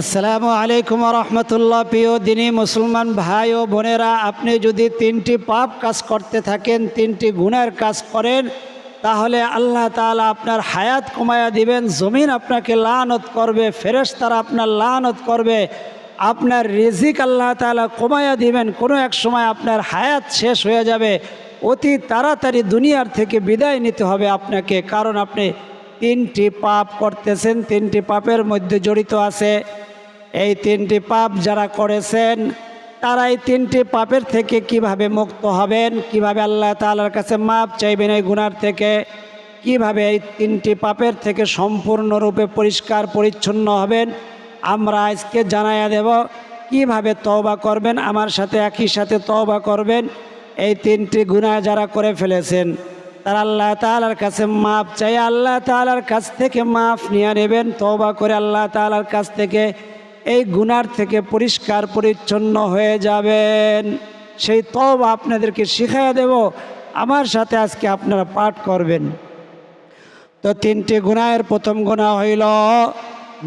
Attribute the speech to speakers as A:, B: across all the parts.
A: আসসালামু আলাইকুম রহমতুল্লাহ। প্রিয় দিনী মুসলমান ভাই ও বোনেরা, আপনি যদি তিনটি পাপ কাজ করতে থাকেন, তিনটি গুণের কাজ করেন, তাহলে আল্লাহ তাআলা আপনার হায়াত কমায়া দিবেন, জমিন আপনাকে লানত করবে, ফেরেশতারা আপনার লানত করবে, আপনার রিজিক আল্লাহ তাআলা কমায়া দিবেন, কোনো এক সময় আপনার হায়াত শেষ হয়ে যাবে, অতি তাড়াতাড়ি দুনিয়ার থেকে বিদায় নিতে হবে আপনাকে, কারণ আপনি তিনটি পাপ করতেছেন, তিনটি পাপের মধ্যে জড়িত আছে। এই তিনটি পাপ যারা করেছেন তারা এই তিনটি পাপের থেকে কীভাবে মুক্ত হবেন, কীভাবে আল্লাহ তাআলার কাছে মাপ চাইবেন এই গুনার থেকে, কীভাবে এই তিনটি পাপের থেকে সম্পূর্ণরূপে পরিষ্কার পরিচ্ছন্ন হবেন, আমরা আজকে জানাইয়া দেব, কীভাবে তওবা করবেন, আমার সাথে একই সাথে তওবা করবেন, এই তিনটি গুনাহ যারা করে ফেলেছেন। তারা আল্লাহ তালার কাছে মাপ চাই, আল্লাহ তালার কাছ থেকে মাফ নিয়ে নেবেন তবা করে আল্লাহ তালার কাছ থেকে এই গুনার থেকে পরিষ্কার পরিচ্ছন্ন হয়ে যাবেন। সেই তওবা আপনাদেরকে শিখাইয়া দেব, আমার সাথে আজকে আপনারা পাঠ করবেন। তো তিনটি গুণায়ের প্রথম গুণা হইল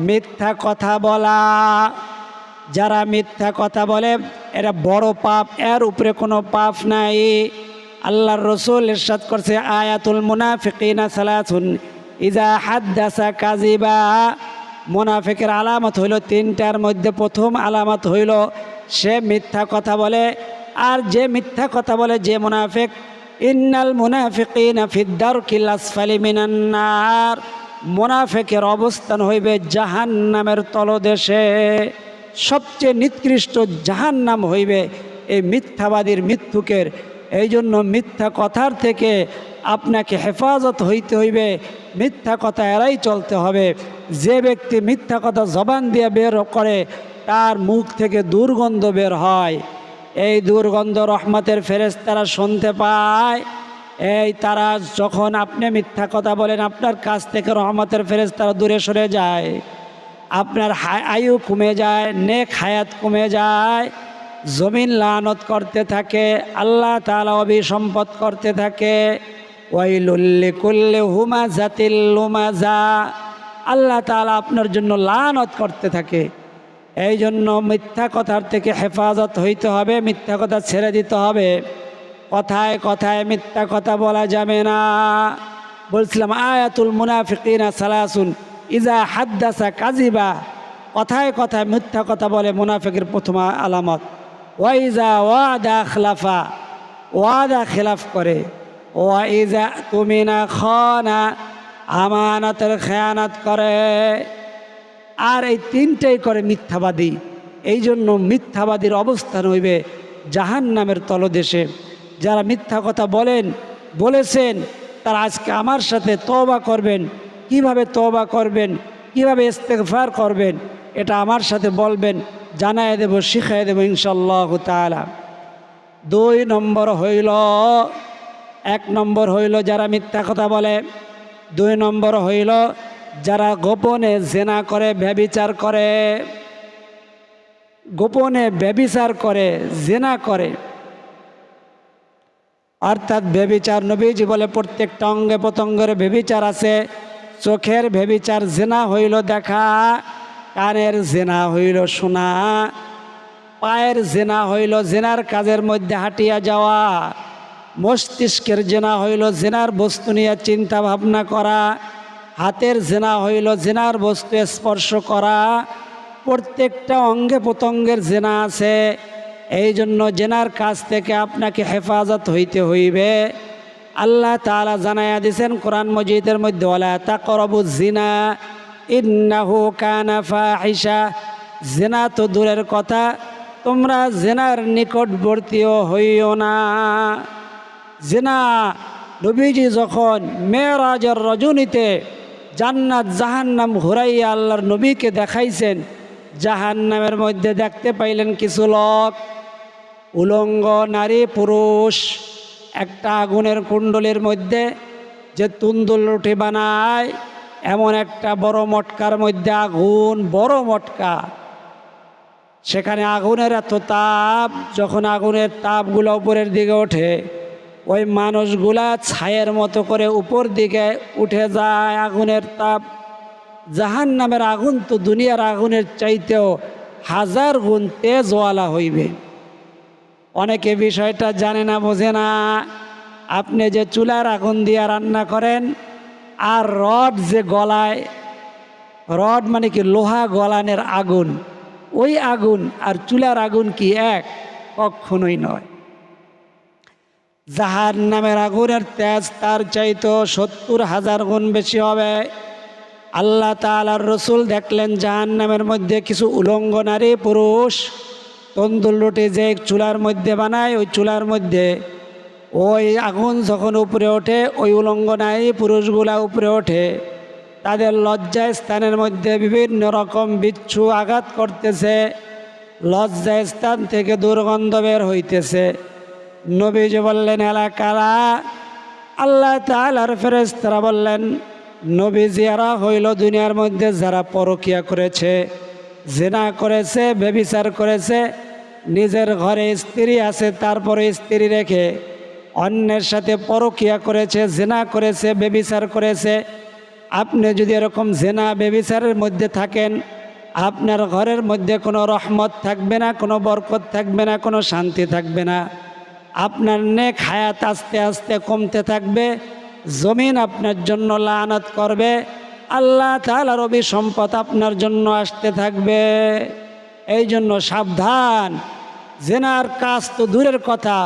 A: মিথ্যা কথা বলা। যারা মিথ্যা কথা বলে এটা বড় পাপ, এর উপরে কোনো পাপ নাই। আল্লাহর রসুল ইরশাদ করছে, আয়াতুল মুনাফিকিনা সালাসুন ইজা হাদ্দাসা কাজিবা মুনাফিকের আলামত হইল, তিনটার মধ্যে প্রথম আলামত হইল, সে মিথ্যা কথা বলে, আর যে মিথ্যা কথা বলে যে মুনাফিক, ইন্নাল মুনাফিকিনা ফিদ্দার কিল আসফালি মিনান্নার মুনাফিকের অবস্থান হইবে জাহান নামের তলদেশে। সবচেয়ে নিকৃষ্ট জাহান নাম হইবে এই মিথ্যাবাদীর মৃত্যুকের এই জন্য মিথ্যা কথার থেকে আপনাকে হেফাজত হইতে হইবে, মিথ্যা কথা এরাই চলতে হবে। যে ব্যক্তি মিথ্যা কথা জবান দিয়ে বের করে, তার মুখ থেকে দুর্গন্ধ বের হয়। এই দুর্গন্ধ রহমতের ফেরেস তারা শুনতে পায়। এই তারা যখন আপনি মিথ্যা কথা বলেন, আপনার কাছ থেকে রহমতের ফেরেশতারা দূরে সরে যায়। আপনার আয়ু কমে যায়, নেক হায়াত কমে যায়। জমিন লানত করতে থাকে, আল্লাহ তালা অভিসম্পদ করতে থাকে। ওয়াইলুল্লি কুল্লি হুমা জাতিল লুমাজা। আল্লাহ তালা আপনার জন্য লানত করতে থাকে। এই জন্য মিথ্যা কথার থেকে হেফাজত হইতে হবে, মিথ্যা কথা ছেড়ে দিতে হবে। কথায় কথায় মিথ্যা কথা বলা যাবে না। বলছিলাম, আয়াতুল মুনাফিকিনা সালাসুন, ইজা হাদ্দাসা কাজিবা কথায় কথায় মিথ্যা কথা বলে মুনাফিকের প্রথম আলামত। ওয়াইজা ওয়াদা খিলাফা, ওয়াদা খিলাফ করে। ওয়াইজা তুমি না খনা, আমানতের খেয়ানত করে। আর এই তিনটাই করে মিথ্যাবাদী। এই জন্য মিথ্যাবাদীর অবস্থান হইবে জাহান নামের তলদেশে। যারা মিথ্যা কথা বলেন, বলেছেন, তারা আজকে আমার সাথে তওবা করবেন। কীভাবে তওবা করবেন? কীভাবে ইস্তেগফার করবেন? এটা আমার সাথে বলবেন জানায় দেব, শিখাই দেব ইনশাল্লাহ তাআলা। দুই নম্বর হইল, এক নম্বর হইল যারা মিথ্যা কথা বলে। দুই নম্বর হইল যারা গোপনে জেনা করে, ব্যবিচার করে। গোপনে ব্যবিচার করে, জেনা করে। অর্থাৎ ব্যবিচার নবীজি বলে প্রত্যেকটা অঙ্গে প্রত্যঙ্গের ব্যবিচার আছে। চোখের ব্যবিচার জেনা হইল দেখা। কানের জেনা হইল শোনা পায়ের জেনা হইল জেনার কাজের মধ্যে হাঁটিয়া যাওয়া, মস্তিষ্কের জেনা হইল জেনার বস্তু নিয়ে চিন্তা ভাবনা করা, হাতের জেনা হইল জেনার বস্তু স্পর্শ করা, প্রত্যেকটা অঙ্গে প্রত্যঙ্গের জেনা আছে। এই জন্য জেনার কাছ থেকে আপনাকে হেফাজত হইতে হইবে। আল্লাহ তাআলা জানাইয়া দিছেন, কোরআন মজিদের মধ্যে ওলা তাকরবু জিনা ইন্নাহু কানা ফাহিশা। জেনা তো দূরের কথা, তোমরা জেনার নিকটবর্তীও হইও না। জেনা, নবীজি যখন মেয়েরাজের রজনীতে জান্নাত জাহান্নাম ঘুরাইয়া আল্লাহর নবীকে দেখাইছেন, জাহান্নামের মধ্যে দেখতে পাইলেন কিছু লোক। উলঙ্গ নারী পুরুষ, একটা আগুনের কুণ্ডলের মধ্যে যে তুন্দুল রুটি বানায় এমন একটা বড় মটকার মধ্যে আগুন, বড় মটকা। সেখানে আগুনের এত তাপ, যখন আগুনের তাপগুলো উপরের দিকে ওঠে, ওই মানুষগুলা ছায়ের মতো করে উপর দিকে উঠে যায় আগুনের তাপ। জাহান নামের আগুন তো দুনিয়ার আগুনের চাইতেও হাজার গুণ তেজওয়ালা হইবে। অনেকে বিষয়টা জানে না, বোঝে না। আপনি যে চুলার আগুন দিয়ে রান্না করেন আর রড যে গলায়, রড মানে কি লোহা গলানের আগুন। ওই আগুন আর চুলার আগুন কি এক? কখনোই নয়। জাহার নামের আগুনের তেজ তার চাইতো সত্তর হাজার গুণ বেশি হবে। আল্লাহ তালার রসুল দেখলেন জাহান নামের মধ্যে কিছু উলঙ্গ নারী পুরুষ। তন্দুল রুটি যে চুলার মধ্যে বানায়, ওই চুলার মধ্যে ওই আগুন যখন উপরে ওঠে, ওই উলঙ্গ নারী পুরুষগুলা উপরে ওঠে। তাদের লজ্জা স্থানের মধ্যে বিভিন্ন রকম বিচ্ছু আঘাত করতেছে। লজ্জা স্থান থেকে দুর্গন্ধ বের হইতেছে। নবীজি বললেন এলাকারা আল্লাহ তালার ফেরেস্তারা বললেন নবীজিয়ারা হইল দুনিয়ার মধ্যে যারা পরকিয়া করেছে, জেনা করেছে বেবিচার করেছে। নিজের ঘরে স্ত্রী আছে, তারপরে স্ত্রী রেখে অন্যের সাথে পরকিয়া করেছে, জেনা করেছে, বেবিচার করেছে। আপনি যদি এরকম জেনা, বেবিচারের মধ্যে থাকেন, আপনার ঘরের মধ্যে কোনো রহমত থাকবে না, কোনো বরকত থাকবে না, কোনো শান্তি থাকবে না। আপনার নেক হায়াত আস্তে আস্তে কমতে থাকবে, জমিন আপনার জন্য লানত করবে, আল্লাহ তাহলে রবি সম্পদ আপনার জন্য আসতে থাকবে। এই জন্য সাবধান। জেনার কাজ তো দূরের কথা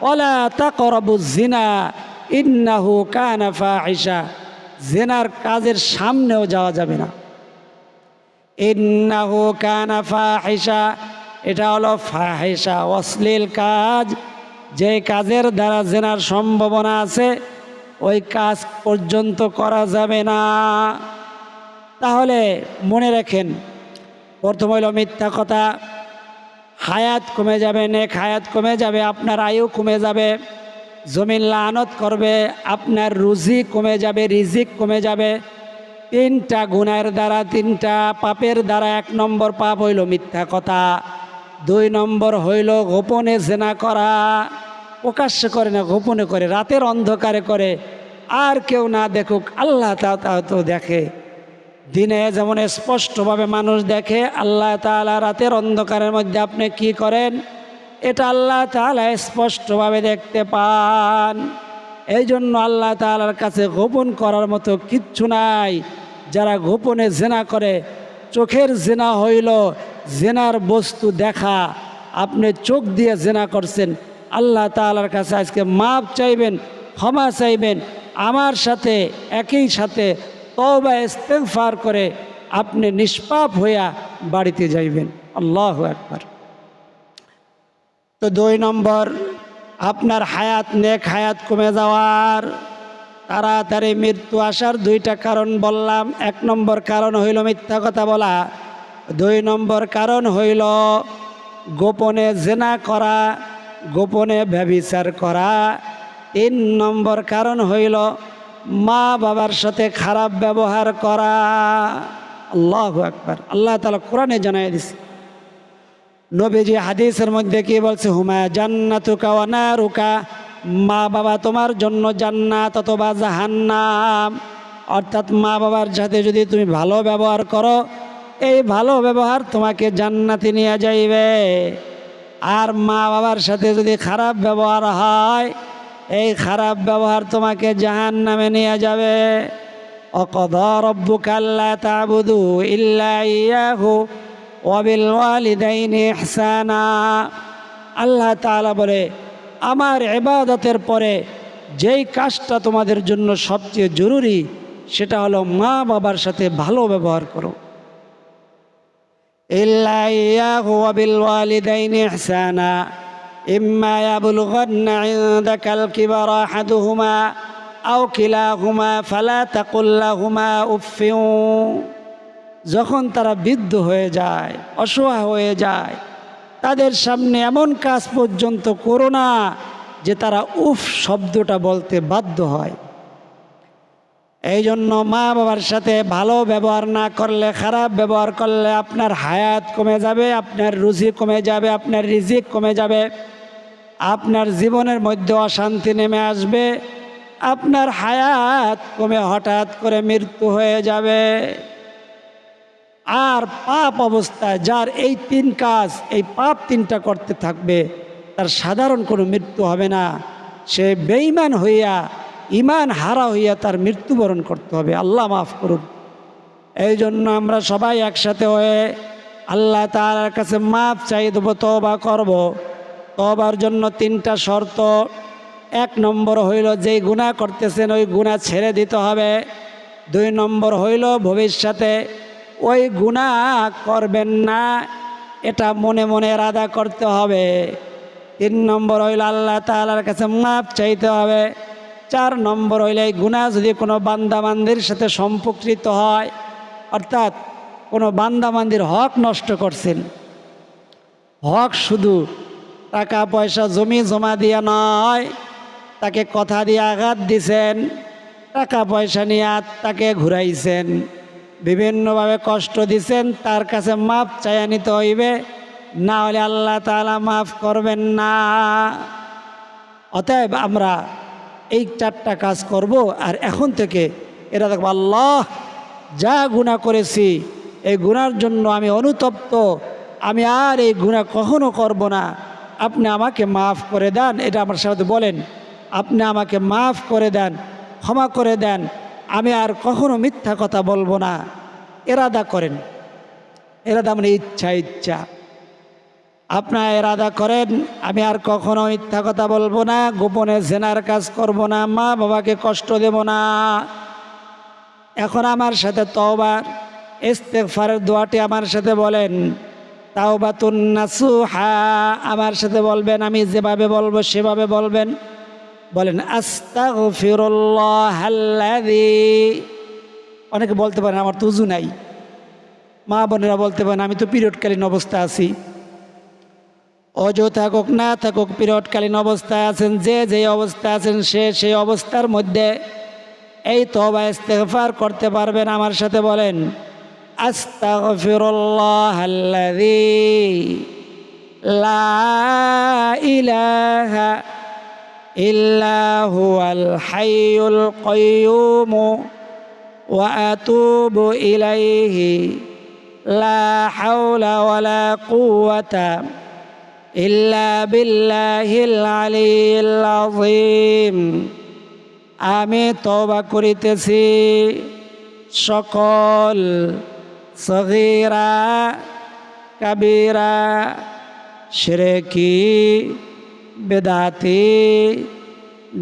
A: ওলা তা করবু জিনা ইন্নাহু কানাফা আইসা জেনার কাজের সামনেও যাওয়া যাবে না। ইন্নাহু কানা ফাহিসা এটা হলো ফাহিসা অশ্লীল কাজ। যে কাজের দ্বারা জেনার সম্ভাবনা আছে, ওই কাজ পর্যন্ত করা যাবে না। তাহলে মনে রাখেন, প্রথম হইল মিথ্যা কথা। হায়াত কমে যাবে, নেক হায়াত কমে যাবে, আপনার আয়ু কমে যাবে, জমিন লানত করবে, আপনার রুজি কমে যাবে, রিজিক কমে যাবে। তিনটা গুণের দ্বারা, তিনটা পাপের দ্বারা এক নম্বর পাপ হইল মিথ্যা কথা, দুই নম্বর হইল গোপনে জেনা করা, প্রকাশ্য করে না, গোপনে করে, রাতের অন্ধকারে করে। আর কেউ না দেখুক, আল্লাহ তা তা দেখে। দিনে যেমন স্পষ্টভাবে মানুষ দেখে, আল্লাহ তালা রাতের অন্ধকারের মধ্যে আপনি কি করেন? এটা আল্লাহ তালা স্পষ্টভাবে দেখতে পান। এই জন্য আল্লাহ তালার কাছে গোপন করার মতো কিচ্ছু নাই। যারা গোপনে জেনা করে, চোখের জেনা হইল জেনার বস্তু দেখা। আপনি চোখ দিয়ে জেনা করছেন, আল্লাহ তালার কাছে আজকে মাপ চাইবেন, ক্ষমা চাইবেন, আমার সাথে, একই সাথে তবা ইস্তেগফার করে আপনি নিষ্পাপ হইয়া বাড়িতে যাইবেন। আল্লাহ একবার তো দুই নম্বর, আপনার হায়াত, নেক হায়াত কমে যাওয়ার, তাড়াতাড়ি মৃত্যু আসার দুইটা কারণ বললাম। এক নম্বর কারণ হইল মিথ্যা কথা বলা। দুই নম্বর কারণ হইল গোপনে জেনা করা, গোপনে ব্যবিচার করা। তিন নম্বর কারণ হইল মা বাবার সাথে খারাপ ব্যবহার করা। আল্লাহ একবার আল্লাহ তালা কোরআনে জানাই দিছে। নবীজি হাদিসের মধ্যে কি বলছে? হুমা জান্নাতুকা ওয়ানা রুকা মা বাবা তোমার জন্য জান্নাত অথবা জাহান্নাম। অর্থাৎ মা বাবার সাথে যদি তুমি ভালো ব্যবহার করো, এই ভালো ব্যবহার তোমাকে জান্নাতে নিয়ে যাইবে। আর মা বাবার সাথে যদি খারাপ ব্যবহার হয় এই খারাপ ব্যবহার তোমাকে জাহান নামে নিয়ে যাবে। ওয়াবিল আল্লাহ বলে, আমার এবাদতের পরে যেই কাজটা তোমাদের জন্য সবচেয়ে জরুরি, সেটা হলো মা বাবার সাথে ভালো ব্যবহার করো। ইল্লাহ ওয়াবিল ওয়ালিদাইন ইহসানা। إما يبلغن عندك الكبر أحدهما أو كلاهما فلا تقل لهما أف যখন তারা বৃদ্ধ হয়ে যায় অসহায় হয়ে যায় তাদের সামনে এমন কাজ পর্যন্ত করো না যে তারা উফ শব্দটা বলতে বাধ্য হয় এই জন্য মা বাবার সাথে ভালো ব্যবহার না করলে খারাপ ব্যবহার করলে আপনার হায়াত কমে যাবে আপনার রুজি কমে যাবে আপনার রিজিক কমে যাবে আপনার জীবনের মধ্যে অশান্তি নেমে আসবে, আপনার হায়াত কমে হঠাৎ করে মৃত্যু হয়ে যাবে। আর পাপ অবস্থায় যার এই তিন কাজ, এই পাপ তিনটা করতে থাকবে, তার সাধারণ কোনো মৃত্যু হবে না। সে বেঈমান হইয়া ইমান হারা হইয়া তার মৃত্যুবরণ করতে হবে। আল্লাহ মাফ করুন এই জন্য আমরা সবাই একসাথে হয়ে আল্লাহ তার কাছে মাফ চাই দেবো তবা করব। তবার জন্য তিনটা শর্ত। এক নম্বর হইল যেই গুণা করতেছেন, ওই গুণা ছেড়ে দিতে হবে। দুই নম্বর হইল ভবিষ্যতে ওই গুণা করবেন না, এটা মনে মনে রাদা করতে হবে। তিন নম্বর হইল আল্লাহ তালার কাছে মাপ চাইতে হবে। চার নম্বর হইলে এই গুণা যদি কোনো বান্দাবান্দির সাথে সম্পর্কিত হয়, অর্থাৎ কোনো বান্দাবান্দির হক নষ্ট করছেন। হক শুধু টাকা পয়সা জমি জমা দিয়া নয়। তাকে কথা দিয়ে আঘাত দিছেন। টাকা পয়সা নিয়ে তাকে ঘুরাইছেন। বিভিন্নভাবে কষ্ট দিছেন, তার কাছে মাপ চাইয়া নিতে হইবে। না হলে আল্লাহ তালা মাফ করবেন না। অতএব আমরা এই চারটা কাজ করব আর এখন থেকে এরা দেখব, আল্লাহ যা গুণা করেছি, এই গুণার জন্য আমি অনুতপ্ত। আমি আর এই গুণা কখনো করব না। আপনি আমাকে মাফ করে দেন, এটা আমার সাথে বলেন। আপনি আমাকে মাফ করে দেন, ক্ষমা করে দেন, আমি আর কখনো মিথ্যা কথা বলব না। এরাদা করেন। এরাদা মানে ইচ্ছা ইচ্ছা। আপনার এরাদা করেন, আমি আর কখনো মিথ্যা কথা বলব না, গোপনে জেনার কাজ করব না, মা বাবাকে কষ্ট দেব না। এখন আমার সাথে তওবার, ইস্তেগফারের দোয়াটি আমার সাথে বলেন। তাওবাতুন নাসুহা, আমার সাথে বলবেন, আমি যেভাবে বলব সেভাবে বলবেন। বলেন আস্তাগফিরুল্লাহ আল্লাযী অনেকে বলতে পারেন, আমার তো উজু নাই। মা বোনেরা বলতে পারেন, আমি তো পিরিয়ডকালীন অবস্থা আছি। অজো থাকুক, না থাকুক, পিরিয়ডকালীন অবস্থায় আছেন, যে যে অবস্থায় আছেন, সে সেই অবস্থার মধ্যে এই তবা ইস্তেগফার করতে পারবেন। আমার সাথে বলেন আস্তাগফিরুল্লাহ আল্লাযী লা ইলাহা ইল্লা হুয়াল হাইয়ুল কাইয়্যুম ওয়া আতুবু ইলাইহি লা হাওলা ওয়ালা কুওয়াতা ইল্লা বিল্লাহিল আলিয়্যিল আযীম আমি তবা করিতেছি সকল সগীরা, কাবিরা, শিরকি, বেদাতি,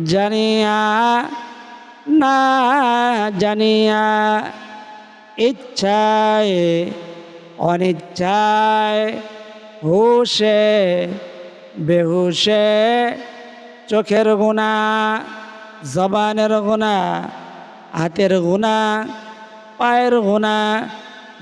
A: জানিয়া, না জানিয়া, ইচ্ছায়, অনিচ্ছায়, হুশে, বেহুশে, চোখের গুণা, জবানের গুণা, হাতের গুণা, পায়ের গুণা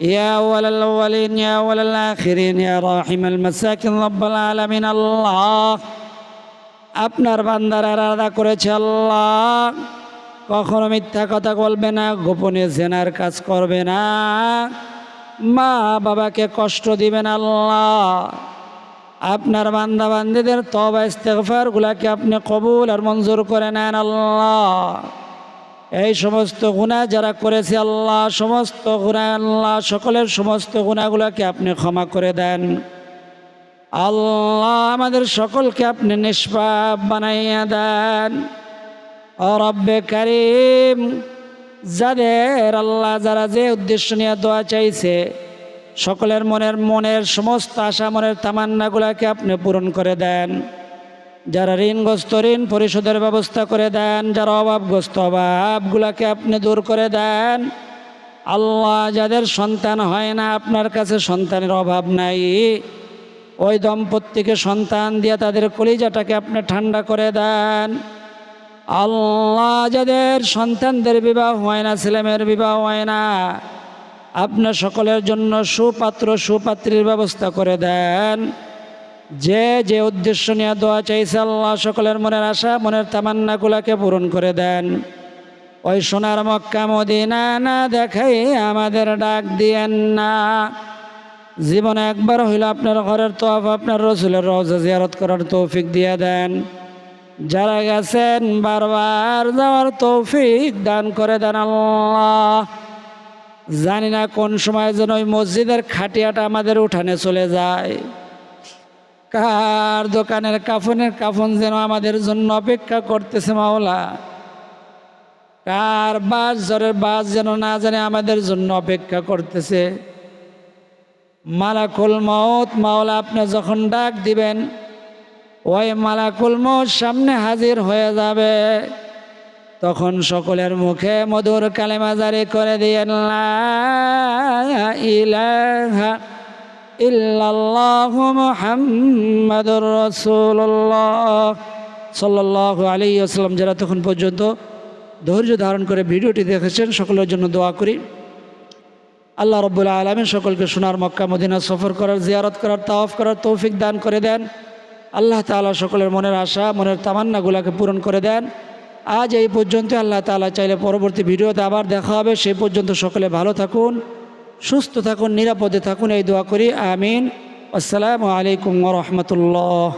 A: يا أول الأولين يا أول الآخرين يا راحم المساكين رب العالمين الله আপনার বান্দারা রাধা করেছে আল্লাহ কখনো মিথ্যা কথা বলবে না গোপনে জেনার কাজ করবে না মা বাবাকে কষ্ট দিবেন আল্লাহ আপনার বান্দা বান্দিদের তবা ইস্তেগফারগুলাকে আপনি কবুল আর মঞ্জুর করে নেন আল্লাহ এই সমস্ত গুণা যারা করেছে আল্লাহ, সমস্ত গুণা আল্লাহ, সকলের সমস্ত গুণাগুলোকে আপনি ক্ষমা করে দেন। আল্লাহ আমাদের সকলকে আপনি নিষ্পাপ বানাইয়া দেন। ও রব্বে কারিম, যাদের আল্লাহ যারা যে উদ্দেশ্য নিয়ে দোয়া চাইছে, সকলের মনের মনের সমস্ত আশা মনের তামান্নাগুলাকে আপনি পূরণ করে দেন। যারা ঋণগ্রস্ত ঋণ পরিশোধের ব্যবস্থা করে দেন, যারা অভাবগ্রস্ত অভাবগুলাকে আপনি দূর করে দেন, আল্লাহ যাদের সন্তান হয় না, আপনার কাছে সন্তানের অভাব নাই। ওই দম্পতিকে সন্তান দিয়ে তাদের কলিজাটাকে আপনি ঠান্ডা করে দেন। আল্লাহ যাদের সন্তানদের বিবাহ হয় না, ছেলেমেয়ের বিবাহ হয় না আপনার সকলের জন্য সুপাত্র, সুপাত্রীর ব্যবস্থা করে দেন। যে যে উদ্দেশ্য নিয়ে দোয়া চাইছে আল্লাহ, সকলের মনের আশা, মনের তামান্নাগুলাকে পূরণ করে দেন। ওই সোনার মক্কা মদিনা না দেখাই আমাদের ডাক দিয়েন না। জীবনে একবার হইল আপনার ঘরের তোয়াফ, আপনার রসুলের রওজা জিয়ারত করার তৌফিক দিয়ে দেন। যারা গেছেন বারবার যাওয়ার তৌফিক দান করে দেন আল্লাহ। জানি না কোন সময় যেন ওই মসজিদের খাটিয়াটা আমাদের উঠানে চলে যায়। কার দোকানের কাফনের কাফন যেন আমাদের জন্য অপেক্ষা করতেছে মাওলা? কার বাস জ্বরের বাস যেন না জানে আমাদের জন্য অপেক্ষা করতেছে? মালাকুল মত মাওলা আপনি যখন ডাক দিবেন, ওই মালাকুল মত সামনে হাজির হয়ে যাবে। তখন সকলের মুখে মধুর কালেমাজারি করে দিয়েন লা ইলাহা ইল্লাল্লাহু মুহাম্মাদুর রাসূলুল্লাহ। সাল্লাল্লাহু আলাইহি ওয়াসাল্লাম, যারা তখন পর্যন্ত ধৈর্য ধারণ করে ভিডিওটি দেখেছেন, সকলের জন্য দোয়া করি। আল্লাহ রব্বুল আলমিন সকলকে সোনার মক্কা, মদিনা সফর করার, জিয়ারত করার, তাওয়াফ করার তৌফিক দান করে দেন। আল্লাহ তাআলা সকলের মনের আশা, মনের তামান্নাগুলাকে পূরণ করে দেন। আজ এই পর্যন্ত আল্লাহ তাআলা চাইলে পরবর্তী ভিডিওতে আবার দেখা হবে। সেই পর্যন্ত সকলে ভালো থাকুন। সুস্থ থাকুন নিরাপদে থাকুন এই দোয়া করি আমিন। আসসালামু আলাইকুম রহমতুল্লাহ।